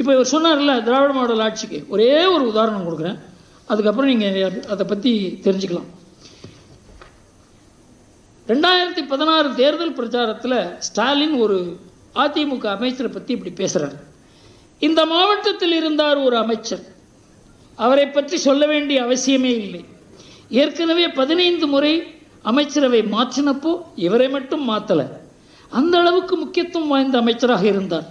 இப்போ இவர் சொன்னார்ல திராவிட மாடல் ஆட்சிக்கு. ஒரே ஒரு உதாரணம் கொடுக்குறேன். அதுக்கப்புறம் நீங்கள் அதை பற்றி தெரிஞ்சுக்கலாம். ரெண்டாயிரத்தி பதினாறு தேர்தல் பிரச்சாரத்தில் ஸ்டாலின் ஒரு அதிமுக அமைச்சரை பற்றி இப்படி பேசுகிறார் இந்த மாவட்டத்தில் இருந்தார் ஒரு அமைச்சர். அவரை பற்றி சொல்ல வேண்டிய அவசியமே இல்லை. ஏற்கனவே பதினைந்து முறை அமைச்சரவை மாற்றினப்போ இவரை மட்டும் மாற்றலை அந்த அளவுக்கு முக்கியத்துவம் வாய்ந்த அமைச்சராக இருந்தார்.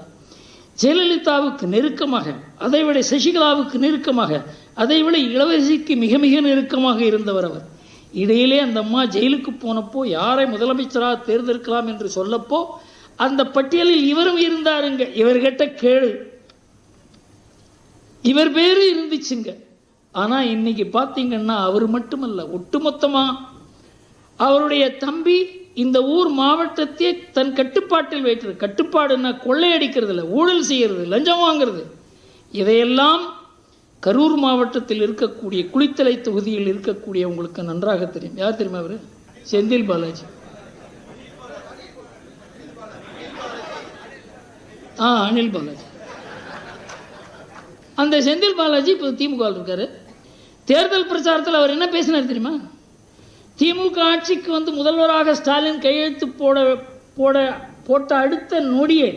ஜெயலலிதாவுக்கு நெருக்கமாக அதைவிட சசிகலாவுக்கு நெருக்கமாக அதைவிட இளவரசிக்கு மிக மிக நெருக்கமாக இருந்தவர் அவர். இடையிலே அந்த அம்மா ஜெயிலுக்கு போனப்போ யாரை முதலமைச்சராக தேர்ந்தெடுக்கலாம் என்று சொல்லப்போ அந்த பட்டியலில் இவரும் இருந்தாருங்க. இவர்கிட்ட கேளு இவர் பேரு இருந்துச்சுங்க. ஆனால் இன்னைக்கு பார்த்தீங்கன்னா அவர் மட்டுமல்ல ஒட்டுமொத்தமாக அவருடைய தம்பி இந்த ஊர் மாவட்டத்தை தன் கட்டுப்பாட்டில் வைக்கிறது கட்டுப்பாடுன்னா கொள்ளையடிக்கிறது இல்லை ஊழல் செய்கிறது லஞ்சம் வாங்குறது. இதையெல்லாம் கரூர் மாவட்டத்தில் இருக்கக்கூடிய குளித்தலை தொகுதியில் இருக்கக்கூடிய உங்களுக்கு நன்றாக தெரியும். யார் தெரியுமா அவர் செந்தில் பாலாஜி. ஆ அனில் பாலாஜி. அந்த செந்தில் பாலாஜி இப்போ திமுக இருக்காரு. தேர்தல் பிரச்சாரத்தில் அவர் என்ன பேசினார் தெரியுமா? திமுக ஆட்சிக்கு வந்து முதல்வராக ஸ்டாலின் கையெழுத்து போட போட போட்ட அடுத்த நொடியே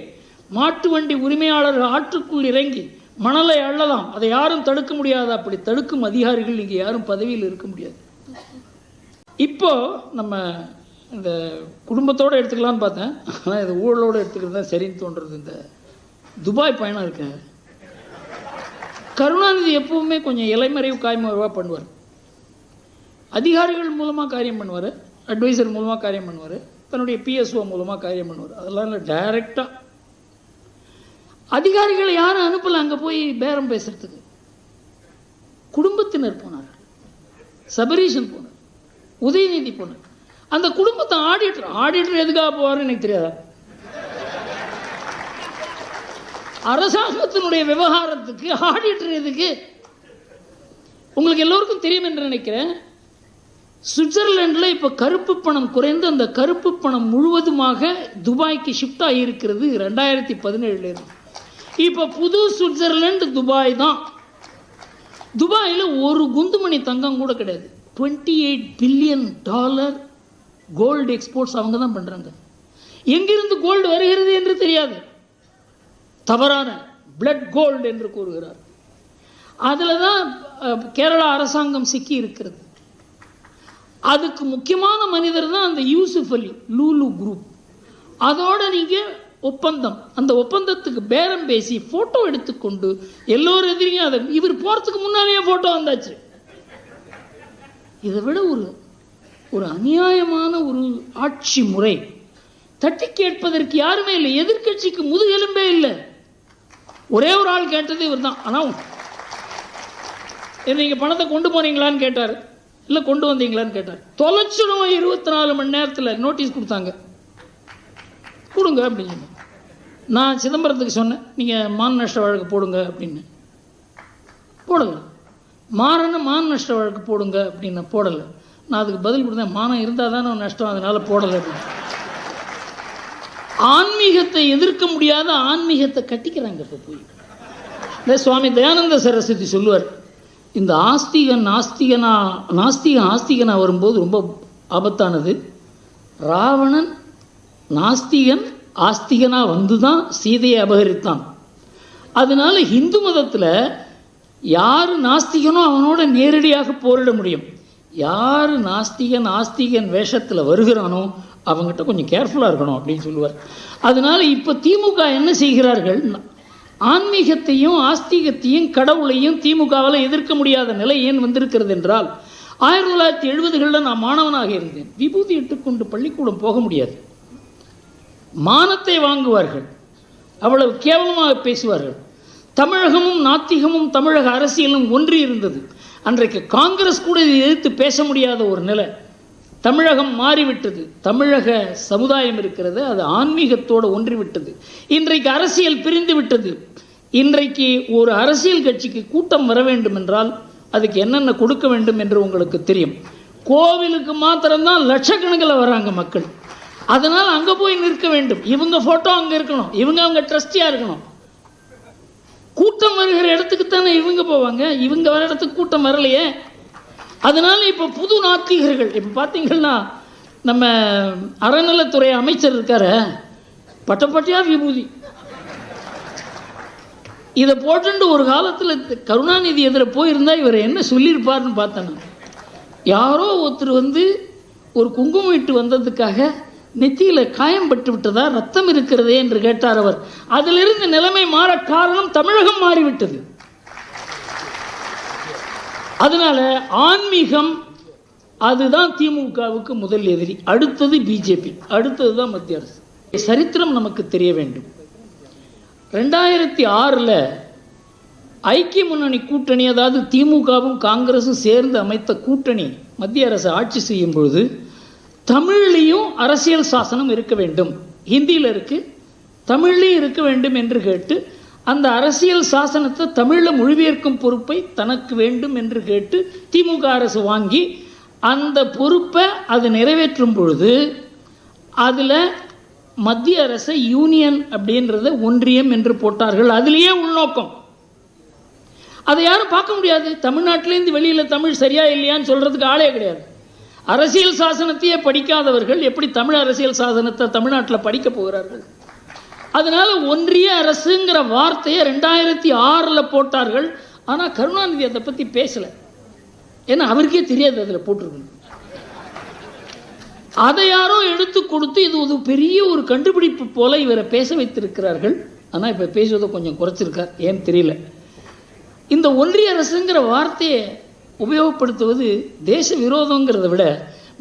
மாட்டு வண்டி உரிமையாளர்கள் ஆற்றுக்குள் இறங்கி மணலை அள்ளலாம். அதை யாரும் தடுக்க முடியாது. அப்படி தடுக்கும் அதிகாரிகள் இங்கே யாரும் பதவியில் இருக்க முடியாது. இப்போ நம்ம இந்த குடும்பத்தோடு எடுத்துக்கலாம்னு பார்த்தேன். ஆனால் இது ஊழலோடு எடுத்துக்கிறது தான் சரின்னு தோன்றுறது இந்த துபாய் பயணம் இருக்க? கருணாநிதி எப்பவுமே கொஞ்சம் இலைமறைவு காய்மறைவாக பண்ணுவார். அதிகாரிகள் மூலமாக காரியம் பண்ணுவார் அட்வைசர் மூலமாக காரியம் பண்ணுவார் தன்னுடைய பிஎஸ்ஓ மூலமாக காரியம் பண்ணுவார். அதெல்லாம் இல்லை டைரெக்டாக அதிகாரிகளை யாரும் அனுப்பலை? அங்கே போய் பேரம் பேசுறதுக்கு. குடும்பத்தினர் போனார். சபரீஷன் போனார். உதயநிதி போனார். அந்த குடும்பத்தை ஆடிட்டர் ஆடிட்டர் எதுக்காக போவார்னு எனக்கு தெரியாதா? அரசாங்கத்தினுடைய விவகாரத்துக்கு ஆடிட்டர் எதுக்கு? உங்களுக்கு எல்லோருக்கும் தெரியும் என்று நினைக்கிறேன். சுவிட்சர்லாண்டில் இப்போ கருப்பு பணம் குறைந்து அந்த கருப்பு பணம் முழுவதுமாக துபாய்க்கு ஷிஃப்ட் ஆகியிருக்கிறது ரெண்டாயிரத்தி பதினேழுலேருந்து. இப்போ புது சுவிட்சர்லாண்டு துபாய் தான். துபாயில் ஒரு குந்துமணி தங்கம் கூட கிடையாது. Twenty eight billion dollar gold exports அவங்க தான் பண்ணுறாங்க எங்கிருந்து கோல்டு வருகிறது என்று தெரியாது. தவறான பிளட் கோல்டு என்று கூறுகிறார். அதில் தான் கேரளா அரசாங்கம் சிக்கி இருக்கிறது அதுக்கு முக்கியமான மனிதர் தான் அந்த யூசுஃப் அலி லூலு குரூப் அதோட நீங்கள் ஒப்பந்தம். அந்த ஒப்பந்தத்துக்கு பேரம் பேசி ஃபோட்டோ எடுத்துக்கொண்டு எல்லோரும் எதிரியும் அதை இவர் போகிறதுக்கு முன்னாலேயே ஃபோட்டோ வந்தாச்சு. இதை விட ஒரு ஒரு அநியாயமான ஒரு ஆட்சி முறை. தட்டி கேட்பதற்கு யாருமே இல்லை. எதிர்க்கட்சிக்கு முதுகெலும்பே இல்லை. ஒரே ஒரு ஆள் கேட்டது இவர் தான் ஆனால் நீங்கள் பணத்தை கொண்டு போனீங்களான்னு கேட்டார். இல்லை கொண்டு வந்தீங்களான்னு கேட்டார் தொலைச்சிடும் இருபத்தி நாலு மணி நேரத்தில் நோட்டீஸ் கொடுத்தாங்க. கொடுங்க அப்படின்னு சொன்னேன். நான் சிதம்பரத்துக்கு சொன்னேன் நீங்கள் மான நஷ்ட வழக்கு போடுங்க அப்படின்னு. போடுங்க மாறன மான நஷ்ட வழக்கு போடுங்க அப்படின்னு போடலை. நான் அதுக்கு பதில் கொடுத்தேன் மானம் இருந்தால் தானே நஷ்டம் அதனால் போடலை அப்படின்னு. ஆன்மீகத்தை எதிர்க்க முடியாத ஆன்மீகத்தை கட்டிக்கிறாங்க இப்போ போய். இந்த சுவாமி தயானந்த சரஸ்வதி சொல்லுவார் இந்த ஆஸ்திகன் நாஸ்திகனா நாஸ்திகன் ஆஸ்திகனா வரும்போது ரொம்ப ஆபத்தானது. ராவணன் நாஸ்திகன் ஆஸ்திகனாக வந்து தான் சீதையை அபகரித்தான். அதனால் ஹிந்து மதத்தில் யார் நாஸ்திகனோ அவனோட நேரடியாக போரிட முடியும். யார் நாஸ்திகன் ஆஸ்திகன் வேஷத்தில் வருகிறானோ அவங்ககிட்ட கொஞ்சம் கேர்ஃபுல்லாக இருக்கணும் அப்படின்னு சொல்லுவார். அதனால் இப்போ திமுக என்ன செய்கிறார்கள்? ஆன்மீகத்தையும் ஆஸ்திகத்தையும் கடவுளையும் திமுகவால் எதிர்க்க முடியாத நிலை ஏன் வந்திருக்கிறது என்றால் ஆயிரத்தி தொள்ளாயிரத்தி எழுபதுகளில் நான் மாணவனாக இருந்தேன். விபூதி இட்டுக்கொண்டு பள்ளிக்கூடம் போக முடியாது. மானத்தை வாங்குவார்கள். அவ்வளவு கேவலமாக பேசுவார்கள். தமிழகமும் நாத்திகமும் தமிழக அரசியலும் ஒன்றி இருந்தது. அன்றைக்கு காங்கிரஸ் கூட இதை எதிர்த்து பேச முடியாத ஒரு நிலை. தமிழகம் மாறிவிட்டது. தமிழக சமுதாயம் இருக்கிறது அது ஆன்மீகத்தோடு ஒன்றிவிட்டது. இன்றைக்கு அரசியல் பிரிந்து விட்டது இன்றைக்கு ஒரு அரசியல் கட்சிக்கு கூட்டம் வர வேண்டும் என்றால் அதுக்கு என்னென்ன கொடுக்க வேண்டும் என்று உங்களுக்கு தெரியும். கோவிலுக்கு மாத்திரம்தான் லட்சக்கணக்கில் வராங்க மக்கள். அதனால் அங்கே போய் நிற்க வேண்டும். இவங்க ஃபோட்டோ அங்கே இருக்கணும். இவங்க அவங்க ட்ரஸ்டியாக இருக்கணும். கூட்டம் வருகிற தானே இவங்க போவாங்க? இவங்க வர இடத்துக்கு கூட்டம் வரலையே. அதனால் இப்போ புது நாத்திகர்கள் இப்போ பார்த்தீங்கன்னா நம்ம அறநலத்துறை அமைச்சர் இருக்கார. பட்டப்பட்டியா விபூதி. இதை போட்டுண்டு ஒரு காலத்தில் கருணாநிதி எதிர போயிருந்தா இவர் என்ன சொல்லியிருப்பார்னு பார்த்தேன் யாரோ ஒருத்தர் வந்து ஒரு குங்குமம் இட்டு வந்ததுக்காக நெத்தியில் காயம் பட்டு விட்டதா ரத்தம் இருக்கிறதே என்று கேட்டார் அவர். அதிலிருந்து நிலைமை மாற காரணம் தமிழகம் மாறிவிட்டது. அதனால் ஆன்மீகம் அதுதான் திமுகவுக்கு முதல் எதிரி. அடுத்தது பிஜேபி. அடுத்தது தான் மத்திய அரசு. சரித்திரம் நமக்கு தெரிய வேண்டும். ரெண்டாயிரத்தி ஆறில் ஐக்கிய முன்னணி கூட்டணி அதாவது திமுகவும் காங்கிரஸும் சேர்ந்து அமைத்த கூட்டணி மத்திய அரசு ஆட்சி செய்யும் பொழுது தமிழ்லேயும் அரசியல் சாசனம் இருக்க வேண்டும். ஹிந்தியில் இருக்குது தமிழ்லேயும் இருக்க வேண்டும் என்று கேட்டு அந்த அரசியல் சாசனத்தை தமிழில் மொழிபெயர்க்கும் பொறுப்பை தனக்கு வேண்டும் என்று கேட்டு திமுக அரசு வாங்கி அந்த பொறுப்பை அது நிறைவேற்றும் பொழுது அதில் மத்திய அரசை யூனியன் அப்படின்றத ஒன்றியம் என்று போட்டார்கள். அதுலேயே உள்நோக்கம். அதை யாரும் பார்க்க முடியாது. தமிழ்நாட்டிலேருந்து வெளியில் தமிழ் சரியா இல்லையான்னு சொல்கிறதுக்கு ஆளே கிடையாது. அரசியல் சாசனத்தையே படிக்காதவர்கள் எப்படி தமிழ் அரசியல் சாசனத்தை தமிழ்நாட்டில் படிக்க போகிறார்கள்? அதனால் ஒன்றிய அரசுங்கிற வார்த்தையை ரெண்டாயிரத்தி ஆறில் போட்டார்கள். ஆனால் கருணாநிதி அதை பற்றி பேசலை. ஏன்னா அவருக்கே தெரியாது அதில் போட்டிருக்கணும். அதை யாரோ எடுத்து கொடுத்து இது ஒரு பெரிய ஒரு கண்டுபிடிப்பு போல இவரை பேச வைத்திருக்கிறார்கள். ஆனால் இப்போ பேசுவதை கொஞ்சம் குறைச்சிருக்கார். ஏன்னு தெரியல. இந்த ஒன்றிய அரசுங்கிற வார்த்தையை உபயோகப்படுத்துவது தேச விரோதங்கிறத விட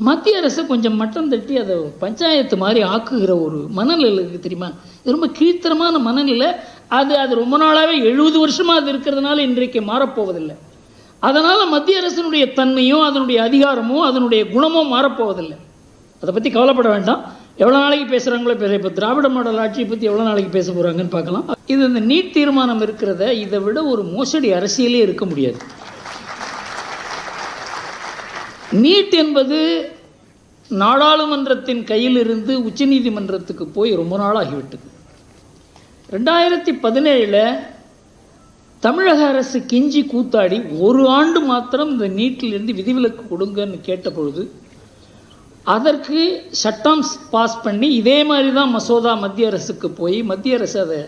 மத்திய அரசு கொஞ்சம் மட்டம் தட்டி அதை பஞ்சாயத்து மாதிரி ஆக்குகிற ஒரு மனநிலை இருக்குது தெரியுமா? இது ரொம்ப கீழ்த்தரமான மனநிலை. அது அது ரொம்ப நாளாகவே எழுபது வருஷமாக அது இருக்கிறதுனால இன்றைக்கு மாறப்போவதில்லை. அதனால் மத்திய அரசினுடைய தன்மையோ அதனுடைய அதிகாரமோ அதனுடைய குணமோ மாறப்போவதில்லை. அதை பற்றி கவலைப்பட வேண்டாம். எவ்வளோ நாளைக்கு பேசுகிறாங்களோ பேச இப்போ திராவிட மாடல் ஆட்சியை பற்றி எவ்வளோ நாளைக்கு பேச போகிறாங்கன்னு பார்க்கலாம். இது இந்த நீட் தீர்மானம் இருக்கிறத இதை விட ஒரு மோசடி அரசியலே இருக்க முடியாது. நீட் என்பது நாடாளுமன்றத்தின் கையிலிருந்து உச்சநீதிமன்றத்துக்கு போய் ரொம்ப நாளாகிவிட்டது. ரெண்டாயிரத்தி பதினேழில் தமிழக அரசு கிஞ்சி கூத்தாடி ஒரு ஆண்டு மாத்திரம் இந்த நீட்டிலிருந்து விதிவிலக்கு கொடுங்கன்னு கேட்ட பொழுது அதற்கு சட்டம் பாஸ் பண்ணி இதே மாதிரி தான் மசோதா மத்திய அரசுக்கு போய் மத்திய அரசு அதை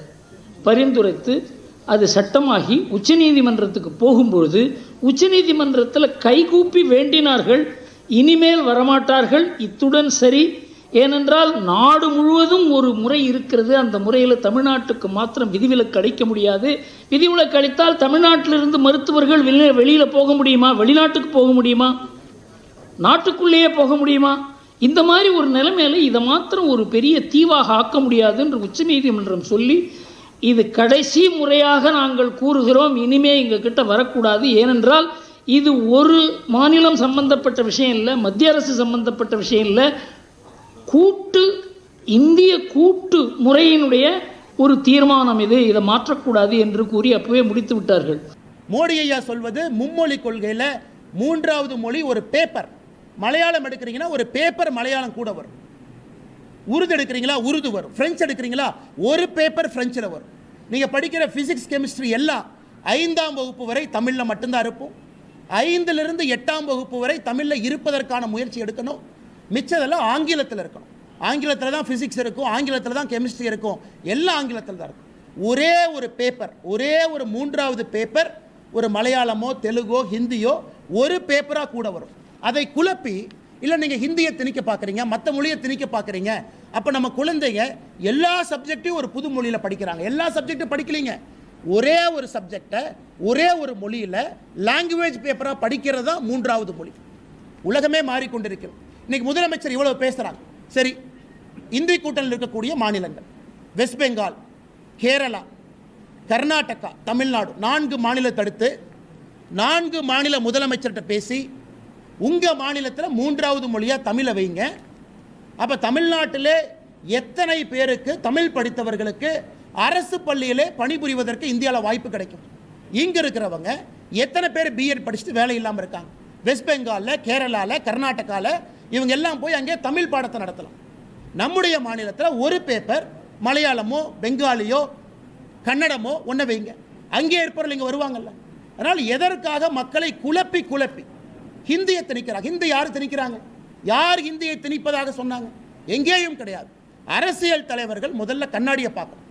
பரிந்துரைத்து அது சட்டமாகி உச்சநீதிமன்றத்துக்கு போகும்பொழுது உச்சநீதிமன்றத்தில் கைகூப்பி வேண்டினார்கள். இனிமேல் வரமாட்டார்கள். இத்துடன் சரி. ஏனென்றால் நாடு முழுவதும் ஒரு முறை இருக்கிறது. அந்த முறையில் தமிழ்நாட்டுக்கு மாத்திரம் விதிவிலக்கு அளிக்க முடியாது. விதிவிலக்கு அளித்தால் தமிழ்நாட்டிலிருந்து மருத்துவர்கள் வெளி வெளியில் போக முடியுமா? வெளிநாட்டுக்கு போக முடியுமா? நாட்டுக்குள்ளேயே போக முடியுமா? இந்த மாதிரி ஒரு நிலைமையில இதை மாத்திரம் ஒரு பெரிய தீவாக ஆக்க முடியாது என்று உச்சநீதிமன்றம் சொல்லி இது கடைசி முறையாக நாங்கள் கூறுகிறோம். இனிமே எங்கள் கிட்ட வரக்கூடாது. ஏனென்றால் இது ஒரு மாநிலம் சம்பந்தப்பட்ட விஷயம் இல்லை மத்திய அரசு சம்பந்தப்பட்ட விஷயம் இல்லை. கூட்டு இந்திய கூட்டு முறையினுடைய ஒரு தீர்மானம் இது. இதை மாற்றக்கூடாது என்று கூறி அப்பவே முடித்து விட்டார்கள். மோடி ஐயா சொல்வது மும்மொழி கொள்கையில் மூன்றாவது மொழி ஒரு பேப்பர் மலையாளம் எடுக்கிறீங்கன்னா ஒரு பேப்பர் மலையாளம் கூட வரும். உருது எடுக்கிறீங்களா உருது வரும். ஃப்ரெஞ்சு எடுக்கிறீங்களா ஒரு பேப்பர் ஃப்ரெஞ்சில் வரும். நீங்கள் படிக்கிற ஃபிசிக்ஸ் கெமிஸ்ட்ரி எல்லாம் ஐந்தாம் வகுப்பு வரை தமிழில் மட்டும்தான் இருப்போம் ஐந்திலிருந்து எட்டாம் வகுப்பு வரை தமிழில் இருப்பதற்கான முயற்சி எடுக்கணும். மிச்சதெல்லாம் ஆங்கிலத்தில் இருக்கணும். ஆங்கிலத்தில் தான் ஃபிசிக்ஸ் இருக்கும் ஆங்கிலத்தில் தான் கெமிஸ்ட்ரி இருக்கும். எல்லாம் ஆங்கிலத்தில் தான் இருக்கும். ஒரே ஒரு பேப்பர் ஒரே ஒரு மூன்றாவது பேப்பர் ஒரு மலையாளமோ தெலுங்கோ ஹிந்தியோ ஒரு பேப்பராக கூட வரும். அதை குழப்பி இல்லை நீங்கள் ஹிந்தியை திணிக்க பார்க்குறீங்க மற்ற மொழியை திணிக்க பார்க்குறீங்க அப்போ நம்ம குழந்தைங்க எல்லா சப்ஜெக்டையும் ஒரு புது மொழியில் படிக்கிறாங்க. எல்லா சப்ஜெக்டும் படிக்கலீங்க. ஒரே ஒரு சப்ஜெக்டை ஒரே ஒரு மொழியில் லாங்குவேஜ் பேப்பராக படிக்கிறது தான் மூன்றாவது மொழி. உலகமே மாறிக்கொண்டிருக்கிறது இன்னைக்கு முதலமைச்சர் இவ்வளோ பேசுகிறாங்க சரி இந்தி கூட்டணியில் இருக்கக்கூடிய மாநிலங்கள். வெஸ்ட் பெங்கால் கேரளா கர்நாடகா தமிழ்நாடு நான்கு மாநிலத்தை தடுத்து நான்கு மாநில முதலமைச்சர்கிட்ட பேசி உங்கள் மாநிலத்தில் மூன்றாவது மொழியாக தமிழை வைங்க. அப்போ தமிழ்நாட்டிலே எத்தனை பேருக்கு தமிழ் படித்தவர்களுக்கு அரசு பள்ளியிலே பணிபுரிவதற்கு இந்தியாவில் வாய்ப்பு கிடைக்கும். இங்கே இருக்கிறவங்க எத்தனை பேர் பிஎட் படிச்சுட்டு வேலை இல்லாமல் இருக்காங்க. வெஸ்ட் பெங்காலில் கேரளாவில் கர்நாடகாவில் இவங்க எல்லாம் போய் அங்கே தமிழ் பாடத்தை நடத்தலாம். நம்முடைய மாநிலத்தில் ஒரு பேப்பர் மலையாளமோ பெங்காலியோ கன்னடமோ ஒன்றை வைங்க. அங்கே இருப்பவர்கள் இங்கே வருவாங்கல்ல. அதனால் எதற்காக மக்களை குழப்பி குழப்பி ஹிந்தியை திணிக்கிறாங்க. ஹிந்தி யார் திணிக்கிறாங்க? யார் ஹிந்தியை திணிப்பதாக சொன்னாங்க? எங்கேயும் கிடையாது. அரசியல் தலைவர்கள் முதல்ல கண்ணாடியை பார்க்கணும்.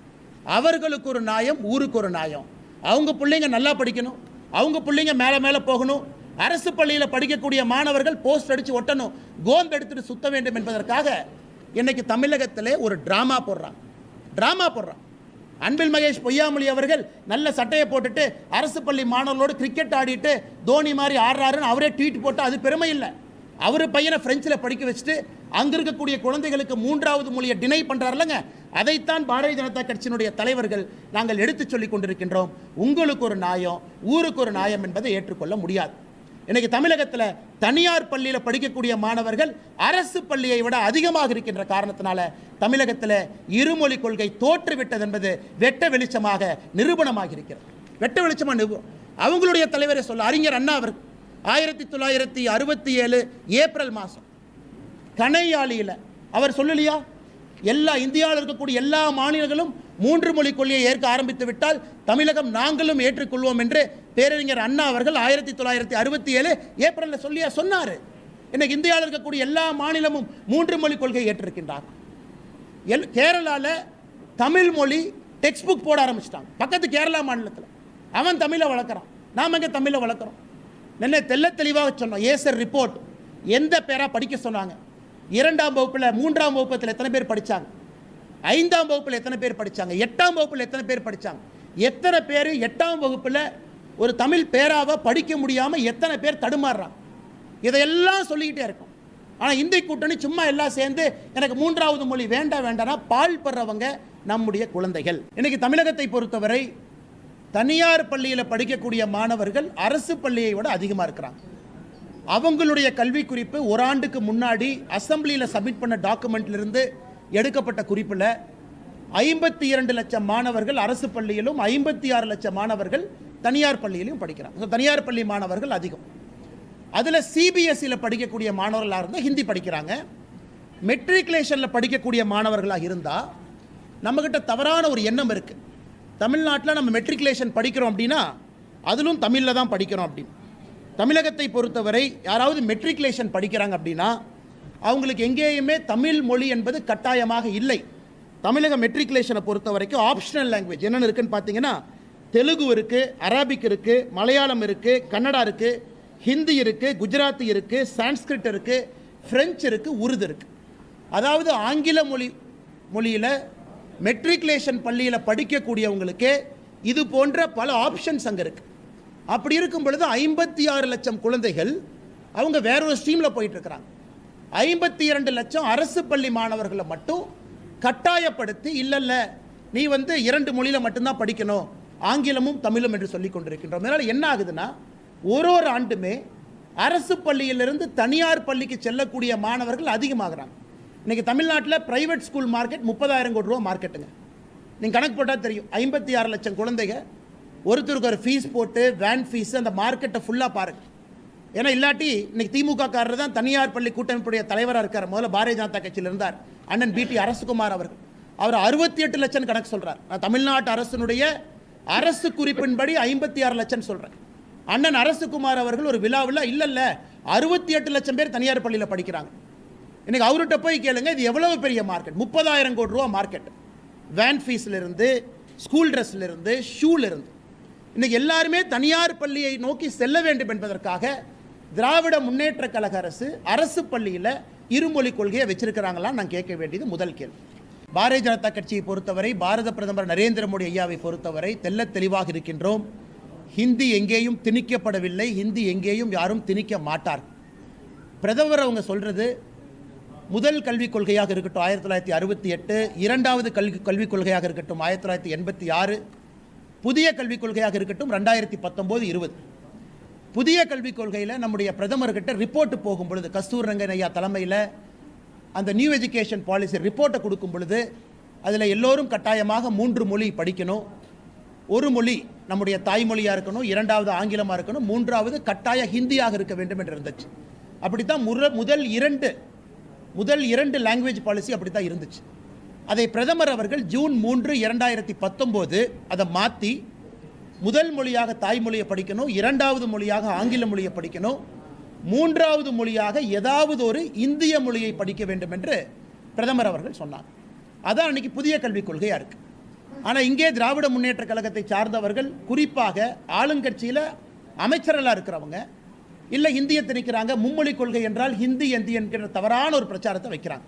அவர்களுக்கு ஒரு நியாயம் ஊருக்கு ஒரு நியாயம். அவங்க பிள்ளைங்க நல்லா படிக்கணும். அவங்க பிள்ளைங்க மேலே மேலே போகணும். அரசு பள்ளியில் படிக்கக்கூடிய மாணவர்கள் போஸ்ட் அடித்து ஒட்டணும். கோந்து எடுத்துட்டு சுத்த வேண்டும் என்பதற்காக இன்றைக்கி தமிழகத்திலே ஒரு ட்ராமா போடுறாங்க. ட்ராமா போடுறான் அன்பில் மகேஷ் பொய்யாமொழி அவர்கள் நல்ல சட்டையை போட்டுட்டு அரசு பள்ளி மாணவர்களோடு கிரிக்கெட் ஆடிட்டு தோனி மாதிரி ஆடுறாருன்னு அவரே ட்வீட் போட்டு அது பெருமை இல்லை. அவர் பையனை பிரெஞ்சில் படிக்க வச்சுட்டு அங்கே இருக்கக்கூடிய குழந்தைகளுக்கு மூன்றாவது மொழியை டினை பண்ணுறாருலங்க அதைத்தான் பாரதிய ஜனதா கட்சியினுடைய தலைவர்கள் நாங்கள் எடுத்துச் சொல்லிக் கொண்டிருக்கின்றோம். உங்களுக்கு ஒரு நியாயம் ஊருக்கு ஒரு நியாயம் என்பதை ஏற்றுக்கொள்ள முடியாது. இன்னைக்கு தமிழகத்தில் தனியார் பள்ளியில் படிக்கக்கூடிய மாணவர்கள் அரசு பள்ளியை விட அதிகமாக இருக்கின்ற காரணத்தினால தமிழகத்தில் இருமொழி கொள்கை தோற்றுவிட்டது என்பது வெட்ட வெளிச்சமாக நிரூபணமாக இருக்கிறது. வெட்ட வெளிச்சமாக நிரூபம் அவங்களுடைய தலைவரை சொல்ல அறிஞர் அண்ணா அவர் ஆயிரத்தி தொள்ளாயிரத்தி அறுபத்தி ஏழு ஏப்ரல் மாதம் கனையாளியில் அவர் சொல்லலையா? எல்லா இந்தியாவில் இருக்கக்கூடிய எல்லா மாநிலங்களும் மூன்று மொழி கொள்கையை ஏற்க ஆரம்பித்து விட்டால் தமிழகம் நாங்களும் ஏற்றுக்கொள்வோம் என்று பேரறிஞர் அண்ணா அவர்கள் ஆயிரத்தி தொள்ளாயிரத்தி அறுபத்தி ஏழு ஏப்ரலில் சொல்லியா சொன்னார். இன்னைக்கு இந்தியாவில் இருக்கக்கூடிய எல்லா மாநிலமும் மூன்று மொழி கொள்கையை ஏற்றிருக்கின்றார் எல் கேரளாவில் தமிழ் மொழி டெக்ஸ்ட் புக் போட ஆரம்பிச்சிட்டாங்க. பக்கத்து கேரளா மாநிலத்தில். அவன் தமிழை வளர்க்குறான். நாம் எங்கே தமிழை வளர்க்குறோம்? நின்ன தெல்ல தெளிவாக சொன்னோம். ஏசர் ரிப்போர்ட் எந்த பேராக படிக்க சொன்னாங்க? இரண்டாம் வகுப்பில் மூன்றாம் வகுப்பத்தில் எத்தனை பேர் படித்தாங்க ஐந்தாம் வகுப்பில் எத்தனை பேர் படித்தாங்க எட்டாம் வகுப்பில் எத்தனை பேர் படித்தாங்க எத்தனை பேர் எட்டாம் வகுப்பில் ஒரு தமிழ் பேராவை படிக்க முடியாமல் எத்தனை பேர் தடுமாறுறாங்க? இதையெல்லாம் சொல்லிக்கிட்டே இருக்கும். ஆனால் இந்தி கூட்டணி சும்மா எல்லாம் சேர்ந்து எனக்கு மூன்றாவது மொழி வேண்டாம் வேண்டாம்னா பால் படுறவங்க நம்முடைய குழந்தைகள். இன்னைக்கு தமிழகத்தை பொறுத்தவரை தனியார் பள்ளியில் படிக்கக்கூடிய மாணவர்கள் அரசு பள்ளியை விட அதிகமாக இருக்கிறாங்க. அவங்களுடைய கல்வி குறிப்பு ஒரு ஆண்டுக்கு முன்னாடி அசம்பிளியில் சப்மிட் பண்ண டாக்குமெண்ட்லேருந்து எடுக்கப்பட்ட குறிப்பில் ஐம்பத்தி இரண்டு லட்சம் மாணவர்கள் அரசு பள்ளியிலும் ஐம்பத்தி ஆறு லட்சம் மாணவர்கள் தனியார் பள்ளியிலையும் படிக்கிறாங்க ஸோ தனியார் பள்ளி மாணவர்கள் அதிகம். அதில் சிபிஎஸ்சியில் படிக்கக்கூடிய மாணவர்களாக இருந்தால் ஹிந்தி படிக்கிறாங்க. மெட்ரிகுலேஷனில் படிக்கக்கூடிய மாணவர்களாக இருந்தால் நம்மக்கிட்ட தவறான ஒரு எண்ணம் இருக்குது தமிழ்நாட்டில் நம்ம மெட்ரிகுலேஷன் படிக்கிறோம் அப்படின்னா அதிலும் தமிழில் தான் படிக்கிறோம் அப்படின்னு. தமிழகத்தை பொறுத்தவரை யாராவது மெட்ரிகுலேஷன் படிக்கிறாங்க அப்படின்னா அவங்களுக்கு எங்கேயுமே தமிழ் மொழி என்பது கட்டாயமாக இல்லை. தமிழக மெட்ரிகுலேஷனை பொறுத்த வரைக்கும் ஆப்ஷனல் லாங்குவேஜ் என்னென்னு இருக்குன்னு பார்த்தீங்கன்னா தெலுங்கு இருக்குது அரபிக் இருக்குது மலையாளம் இருக்குது கன்னடா இருக்குது ஹிந்தி இருக்குது குஜராத்தி இருக்குது சான்ஸ்கிரிட் இருக்குது ஃப்ரெஞ்சு இருக்குது உருது இருக்குது அதாவது ஆங்கில மொழி மொழியில் மெட்ரிகுலேஷன் பள்ளியில் படிக்கக்கூடியவங்களுக்கு இது போன்ற பல ஆப்ஷன்ஸ் அங்கே இருக்குது அப்படி இருக்கும் பொழுது ஐம்பத்தி ஆறு லட்சம் குழந்தைகள் அவங்க வேற ஒரு ஸ்ட்ரீமில் போயிட்டுருக்குறாங்க ஐம்பத்தி இரண்டு லட்சம் அரசு பள்ளி மாணவர்களை மட்டும் கட்டாயப்படுத்தி இல்லை நீ வந்து இரண்டு மொழியில் மட்டும்தான் படிக்கணும். ஆங்கிலமும் தமிழும் என்று சொல்லி கொண்டிருக்கின்றோம். அதனால் என்ன ஆகுதுன்னா ஒரு ஒரு ஆண்டுமே அரசு பள்ளியிலிருந்து தனியார் பள்ளிக்கு செல்லக்கூடிய மாணவர்கள் அதிகமாகிறாங்க. இன்றைக்கி தமிழ்நாட்டில் ப்ரைவேட் ஸ்கூல் மார்க்கெட் முப்பதாயிரம் கோடி ரூபா மார்க்கெட்டுங்க நீங்கள் கணக்கு போட்டால் தெரியும். ஐம்பத்தி ஆறு லட்சம் குழந்தைங்க ஒருத்தருக்கு ஒரு ஃபீஸ் போட்டு வேன் ஃபீஸ் அந்த மார்க்கெட்டை ஃபுல்லாக பாருங்க. ஏன்னா இல்லாட்டி இன்னைக்கு திமுக காரர் தான் தனியார் பள்ளி கூட்டமைப்புடைய தலைவராக இருக்கார். முதல்ல பாரதிய ஜனதா கட்சியில் இருந்தார். அண்ணன் பிடி அரசுகுமார் அவர்கள். அவர் அறுபத்தி எட்டு லட்சம் கணக்கு சொல்கிறார் நான் தமிழ்நாட்டு அரசினுடைய அரசு குறிப்பின்படி ஐம்பத்தி ஆறு லட்சம் சொல்கிறேன் அண்ணன் அரசுகுமார் அவர்கள் ஒரு விழாவில் இல்லை இல்லை அறுபத்தி எட்டு லட்சம் பேர் தனியார் பள்ளியில் படிக்கிறாங்க. இன்னைக்கு அவர்கிட்ட போய் கேளுங்க இது எவ்வளவு பெரிய மார்க்கெட் முப்பதாயிரம் கோடி ரூபா மார்க்கெட் வேன் ஃபீஸ்ல இருந்து ஸ்கூல் ட்ரெஸ்ல இருந்து ஷூல இருந்து. இன்னைக்கு எல்லாருமே தனியார் பள்ளியை நோக்கி செல்ல வேண்டும் என்பதற்காக திராவிட முன்னேற்ற கழக அரசு அரசு பள்ளியில் இருமொழி கொள்கையை வச்சிருக்கிறாங்களான்னு நான் கேட்க வேண்டியது முதல் கேள்வி. பாரதிய ஜனதா கட்சியை பொறுத்தவரை பாரத பிரதமர் நரேந்திர மோடி ஐயாவை பொறுத்தவரை தெள்ளத் தெளிவாக இருக்கின்றோம். ஹிந்தி எங்கேயும் திணிக்கப்படவில்லை. ஹிந்தி எங்கேயும் யாரும் திணிக்க மாட்டார். பிரதமர் அவங்க சொல்கிறது முதல் கல்விக் கொள்கையாக இருக்கட்டும் ஆயிரத்தி தொள்ளாயிரத்தி அறுபத்தி எட்டு இரண்டாவது கல்வி கல்விக் கொள்கையாக இருக்கட்டும் ஆயிரத்தி தொள்ளாயிரத்தி எண்பத்தி ஆறு புதிய கல்விக் கொள்கையாக இருக்கட்டும் ரெண்டாயிரத்தி பத்தொம்போது இருபது. புதிய கல்விக் கொள்கையில் நம்முடைய பிரதமர்கிட்ட ரிப்போர்ட் போகும் பொழுது கஸ்தூர் ரங்கன் ஐயா தலைமையில் அந்த நியூ எஜுகேஷன் பாலிசி ரிப்போர்ட்டை கொடுக்கும் பொழுது அதில் எல்லோரும் கட்டாயமாக மூன்று மொழி படிக்கணும். ஒரு மொழி நம்முடைய தாய்மொழியாக இருக்கணும் இரண்டாவது ஆங்கிலமாக இருக்கணும் மூன்றாவது கட்டாய ஹிந்தியாக இருக்க வேண்டும் என்று இருந்துச்சு. அப்படித்தான் முற முதல் இரண்டு முதல் இரண்டு லாங்குவேஜ் பாலிசி அப்படி தான் இருந்துச்சு. அதை பிரதமர் அவர்கள் ஜூன் மூன்று இரண்டாயிரத்தி பத்தொம்போது அதை மாற்றி முதல் மொழியாக தாய்மொழியை படிக்கணும் இரண்டாவது மொழியாக ஆங்கில மொழியை படிக்கணும் மூன்றாவது மொழியாக ஏதாவது ஒரு இந்திய மொழியை படிக்க வேண்டும் என்று பிரதமர் அவர்கள் சொன்னார். அதான் அன்னைக்கு புதிய கல்விக் கொள்கையாக இருக்கு. ஆனால் இங்கே திராவிட முன்னேற்ற கழகத்தை சார்ந்தவர்கள் குறிப்பாக ஆளுங்கட்சியில் அமைச்சர்களாக இருக்கிறவங்க இல்லை இந்தியை திணிக்கிறாங்க மும்மொழி கொள்கை என்றால் ஹிந்தி இந்தி என்கிற தவறான ஒரு பிரச்சாரத்தை வைக்கிறாங்க.